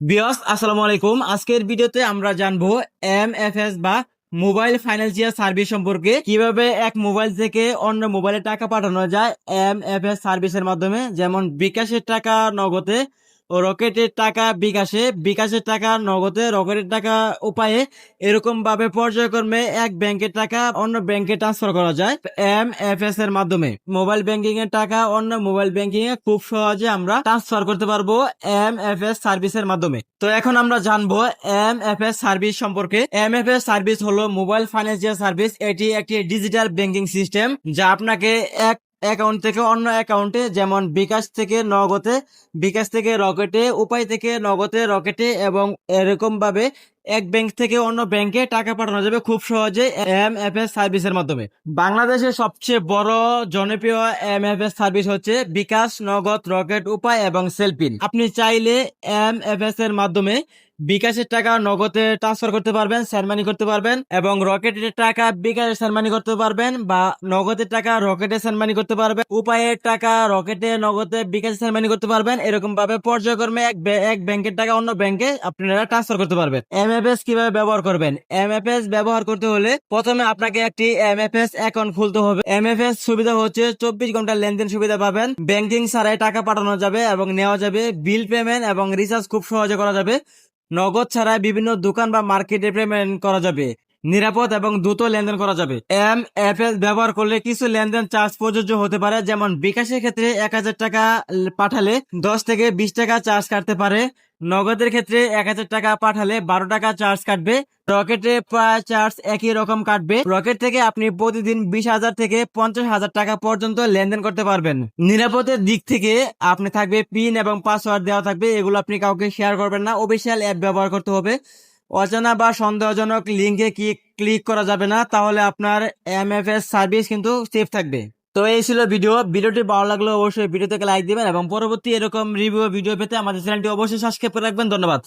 বিয়স আসসালামু আলাইকুম। আজকের ভিডিওতে আমরা জানব এম এফ এস বা মোবাইল ফাইন্যান্সিয়াল সার্ভিস সম্পর্কে। কীভাবে এক মোবাইল থেকে অন্য মোবাইলে টাকা পাঠানো যায় এম এফ এস সার্ভিসের মাধ্যমে? যেমন বিকাশের টাকা, নগদে। রকেটের টাকা বিকাশে, বিকাশের টাকা নগদে, রকেটের টাকা উপায়ে এরকম ভাবে পর্যায়ক্রমে এক ব্যাংকের টাকা অন্য ব্যাংকে ট্রান্সফার করা যায় এম এফ এস এর মাধ্যমে। মোবাইল ব্যাংকিং এর টাকা অন্য মোবাইল ব্যাংকিং এ খুব সহজে আমরা ট্রান্সফার করতে পারব এম এফ এস সার্ভিসের মাধ্যমে। তো এখন আমরা জানব এম এফ এস সার্ভিস সম্পর্কে। এম এফ এস সার্ভিস হলো মোবাইল ফাইন্যান্সিয়াল সার্ভিস এটি একটি ডিজিটাল ব্যাংকিং সিস্টেম যা আপনাকে এক অ্যাকাউন্ট থেকে অন্য অ্যাকাউন্টে, যেমন বিকাশ থেকে নগদে, বিকাশ থেকে রকেটে, উপায় থেকে নগদে রকেটে এবং এরকম ভাবে এক ব্যাংক থেকে অন্য ব্যাংকে টাকা পাঠানো যাবে খুব সহজে এম এফ এস সার্ভিসের মাধ্যমে। বাংলাদেশের সবচেয়ে বড় জনপ্রিয় এম এফ এস সার্ভিস হচ্ছে বিকাশ, নগদ, রকেট, উপায় এবং সেলপিন আপনি চাইলে এম এফ এস এর মাধ্যমে বিকাশের টাকা নগদে ট্রান্সফার করতে পারবেন সেরমানি করতে পারবেন এবং রকেটের টাকা বিকাশে সেরমানি করতে পারবেন বা নগদের টাকা রকেটে সেরমানি করতে পারবেন, উপায়ের টাকা রকেটে, নগদে বিকাশে সেরমানি করতে পারবেন। এরকম ভাবে পর্যায়ক্রমে এক ব্য- এক ব্যাংকের টাকা অন্য ব্যাংকে আপনারা ট্রান্সফার করতে পারবেন। এমএফএস কীভাবে ব্যবহার করবেন? এমএফএস ব্যবহার করতে হলে প্রথমে আপনাকে একটি এমএফএস অ্যাকাউন্ট খুলতে হবে। এমএফএস সুবিধা হচ্ছে চব্বিশ ঘণ্টা লেনদেন সুবিধা পাবেন। ব্যাংকিং ছাড়াই টাকা পাঠানো যাবে এবং নেওয়া যাবে বিল পেমেন্ট এবং রিচার্জ খুব সহজে করা যাবে। নগদ ছাড়াই বিভিন্ন দোকান বা মার্কেটে পেমেন্ট করা যাবে। নিরাপদ এবং দ্রুত লেনদেন করা যাবে। এম এফ ব্যবহার করলে কিছু লেনদেন চার্জ প্রযোজ্য হতে পারে, যেমন বিকাশের ক্ষেত্রে এক হাজার টাকা পাঠালে দশ থেকে বিশ টাকা চার্জ কাটতে পারে, নগদের ক্ষেত্রে এক হাজার টাকা পাঠালে বারো টাকা চার্জ কাটবে, রকেটে প্রায় চার্জ একই রকম কাটবে। রকেট থেকে আপনি প্রতিদিন বিশ হাজার থেকে পঞ্চাশ হাজার টাকা পর্যন্ত লেনদেন করতে পারবেন। নিরাপদের দিক থেকে আপনি থাকবে পিন এবং পাসওয়ার্ড দেওয়া থাকবে, এগুলো আপনি কাউকে শেয়ার করবেন না। অফিসিয়াল অ্যাপ ব্যবহার করতে হবে। অজানা বা সন্দেহজনক লিঙ্কে কি ক্লিক করা যাবে না, তাহলে আপনার এম এফ এস সার্ভিস কিন্তু সেফ থাকবে। তো এই ছিল ভিডিও ভিডিওটি ভালো লাগলে অবশ্যই ভিডিওতে লাইক দিবেন এবং পরবর্তী এরকম রিভিউ ভিডিও পেতে আমাদের চ্যানেলটি অবশ্যই সাবস্ক্রাইব করে রাখবেন। ধন্যবাদ।